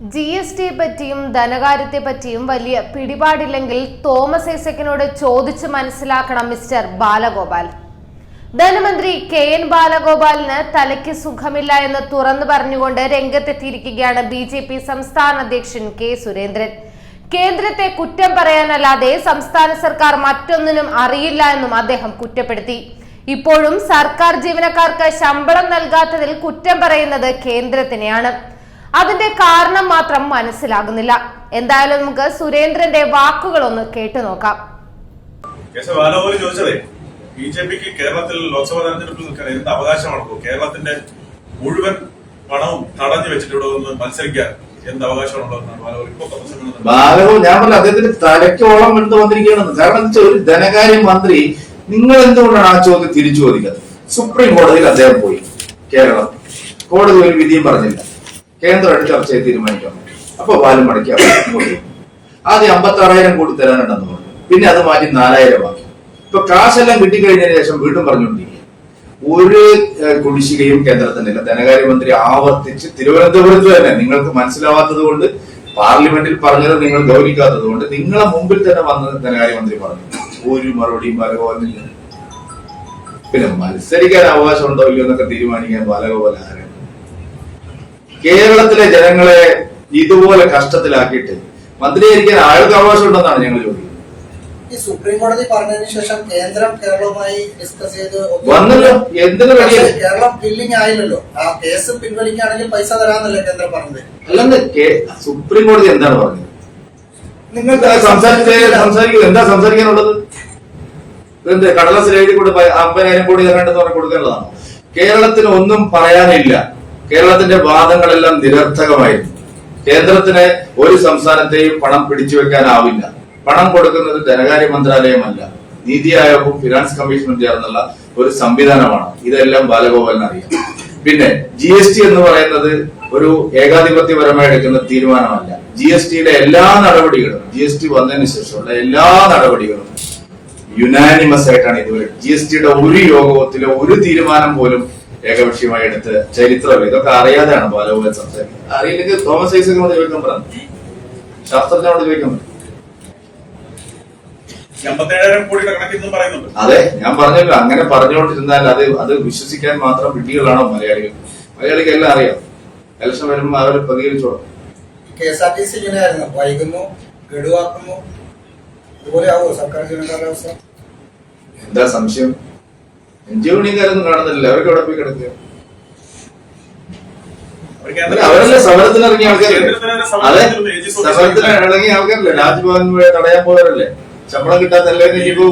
G S ടിയെ പറ്റിയും ധനകാര്യത്തെ പറ്റിയും വലിയ പിടിപാടില്ലെങ്കിൽ തോമസ് ഐസക്കിനോട് ചോദിച്ചു മനസ്സിലാക്കണം മിസ്റ്റർ ബാലഗോപാൽ. ധനമന്ത്രി കെ എൻ ബാലഗോപാലിന് തലയ്ക്ക് സുഖമില്ല എന്ന് തുറന്നു പറഞ്ഞുകൊണ്ട് രംഗത്തെത്തിയിരിക്കുകയാണ് ബി ജെ പി സംസ്ഥാന അധ്യക്ഷൻ കെ സുരേന്ദ്രൻ. കേന്ദ്രത്തെ കുറ്റം പറയാനല്ലാതെ സംസ്ഥാന സർക്കാർ മറ്റൊന്നിനും അറിയില്ല എന്നും അദ്ദേഹം കുറ്റപ്പെടുത്തി. ഇപ്പോഴും സർക്കാർ ജീവനക്കാർക്ക് ശമ്പളം നൽകാത്തതിൽ കുറ്റം പറയുന്നത് കേന്ദ്രത്തിനെയാണ്. അതിന്റെ കാരണം മാത്രം മനസ്സിലാകുന്നില്ല. എന്തായാലും നമുക്ക് സുരേന്ദ്രന്റെ വാക്കുകൾ ഒന്ന് കേട്ടു നോക്കാം. ചോദിച്ചതേ? ബി ജെ പിക്ക് കേരളത്തിൽ ലോക്സഭാ തെരഞ്ഞെടുപ്പിൽ നിൽക്കാൻ എന്ത് അവകാശമാണോ കേരളത്തിന്റെ മുഴുവൻ പണവും തടഞ്ഞു വെച്ചിട്ട് ഇവിടെ ഒന്ന് മത്സരിക്കാൻ എന്ത് അവകാശമാണുള്ളതെന്നാണ് ബാലഗോപാൽ ഇപ്പൊ പ്രസംഗം ബാലവും ഞാൻ പറഞ്ഞു അദ്ദേഹത്തിന് തലയ്ക്കോളം എടുത്ത് വന്നിരിക്കുകയാണെന്ന് കാരണം എന്താ ഒരു ധനകാര്യ മന്ത്രി നിങ്ങൾ എന്തുകൊണ്ടാണ് ആ ചോദ്യം തിരിച്ചു ചോദിക്കുന്നത് സുപ്രീം കോടതിയിൽ അദ്ദേഹം പോയി. കേരളം. കോടതി ഒരു വിധിയും പറഞ്ഞില്ല. കേന്ദ്രമായിട്ട് ചർച്ച ചെയ്ത് തീരുമാനിക്കാം. അപ്പൊ വാലും മടക്കി. ആദ്യം അമ്പത്തി ആറായിരം കോടി തരാനുണ്ടെന്ന് പറഞ്ഞു. പിന്നെ അത് മാറ്റി നാലായിരം ആക്കി. ഇപ്പൊ കാശെല്ലാം കിട്ടിക്കഴിഞ്ഞതിന് ശേഷം വീണ്ടും പറഞ്ഞുകൊണ്ടിരിക്കുക ഒരു കുടിശ്ശികയും കേന്ദ്രത്തിനില്ല. ധനകാര്യമന്ത്രി ആവർത്തിച്ച് തിരുവനന്തപുരത്ത് തന്നെ നിങ്ങൾക്ക് മനസ്സിലാവാത്തത് കൊണ്ട് പാർലമെന്റിൽ പറഞ്ഞത് നിങ്ങൾ ഗൗനിക്കാത്തത് കൊണ്ട് നിങ്ങളെ മുമ്പിൽ തന്നെ വന്ന് ധനകാര്യമന്ത്രി പറഞ്ഞു. ഒരു മറുപടിയും ബാലഗോപാലിനില്ല പിന്നെ മത്സരിക്കാൻ അവകാശം ഉണ്ടോ ഇല്ലയോ എന്നൊക്കെ തീരുമാനിക്കാൻ ബാലഗോപാൽ കേരളത്തിലെ ജനങ്ങളെ ഇതുപോലെ കഷ്ടത്തിലാക്കിയിട്ട് മന്ത്രിയായിരിക്കാൻ ആൾക്ക് അവകാശം ഉണ്ടെന്നാണ് ഞങ്ങൾ ചോദിക്കുന്നത്. ഈ സുപ്രീം കോടതി പറഞ്ഞതിന് ശേഷം കേന്ദ്രം കേരളവുമായി ഡിസ്കസ് ചെയ്ത് ഒത്തു- വന്നല്ലോ. എന്തിനു പക്ഷേ കേരളം ബില്ലിംഗ് ആയില്ലല്ലോ. ആ കേസ് പിൻവലിക്കുകയാണെങ്കിൽ പൈസ തരാന്നല്ലേ കേന്ദ്രം പറഞ്ഞത്. അല്ലെന്ന് സുപ്രീം കോടതി എന്താണ് പറഞ്ഞത്? നിങ്ങൾ സംസാരിക്കുന്നത് എന്താ സംസാരിക്കാനുള്ളത്? എന്ത് കടലാസിൽ എഴുതി കൂടെ അമ്പതിനായിരം കോടി തരേണ്ടെന്ന് പറഞ്ഞ് കൊടുക്കാനുള്ളതാണ് കേരളത്തിന് ഒന്നും പറയാനില്ല. കേരളത്തിന്റെ വാദങ്ങളെല്ലാം നിരർത്ഥകമായിരുന്നു കേന്ദ്രത്തിന് ഒരു സംസ്ഥാനത്തെയും പണം പിടിച്ചു വെക്കാനാവില്ല പണം കൊടുക്കുന്നത് ധനകാര്യ മന്ത്രാലയമല്ല. നീതി ആയോഗവും ഫിനാൻസ് കമ്മീഷനും ചേർന്നുള്ള ഒരു സംവിധാനമാണ്. ഇതെല്ലാം ബാലഗോപാലിന് അറിയാം. പിന്നെ ജി എസ് ടി എന്ന് പറയുന്നത് ഒരു ഏകാധിപത്യപരമായി എടുക്കുന്ന തീരുമാനമല്ല. ജി എസ് ടിയുടെ എല്ലാ നടപടികളും ജി എസ് ടി വന്നതിന് ശേഷമുള്ള എല്ലാ നടപടികളും യുനാനിമസ് ആയിട്ടാണ് ഇതുവരെ. ജി എസ് ടിയുടെ ഒരു യോഗത്തിലെ ഒരു തീരുമാനം പോലും ഏകപക്ഷീയമായി എടുത്ത് ചരിത്രം ഇതൊക്കെ അറിയാതെയാണ് ബാലഗോപാൽ സംസാരിക്കുന്നത്. അറിയില്ലെങ്കിൽ തോമസ് ഐസക്കിനോട് ചോദിക്കാൻ പറഞ്ഞു ശാസ്ത്രജ്ഞനോട് ചോദിക്കാൻ പറഞ്ഞു അതെ ഞാൻ പറഞ്ഞല്ലോ. അങ്ങനെ പറഞ്ഞുകൊണ്ടിരുന്നാൽ അത് അത് വിശ്വസിക്കാൻ മാത്രം വിഡ്ഢികളാണോ മലയാളികൾ? മലയാളിക്ക് എല്ലാം അറിയാം. ഇലക്ഷൻ വരുമ്പോൾ അവർ പ്രതികരിച്ചോളും. K S R T C ഇങ്ങനെയായിരുന്നു. വൈകുന്നു ഗഡുവാക്കുന്നു. അതുപോലെ ആവോ സർക്കാർ ജീവനക്കാരുടെ അവസ്ഥ? എന്താ സംശയം? എൻജിഒണിക്കാരൊന്നും കാണുന്നില്ല അവർക്ക് എവിടെ പോയി കിടക്കുക? അവരല്ലേ സമരത്തിന് ഇറങ്ങിയ ആൾക്കാരല്ലേ? അതെ സമരത്തിന് ഇറങ്ങിയ ആൾക്കാരല്ലേ? രാജ്ഭവൻ തടയാൻ പോയവരല്ലേ? ശമ്പളം കിട്ടാത്തല്ലേ ഇനിയിപ്പോ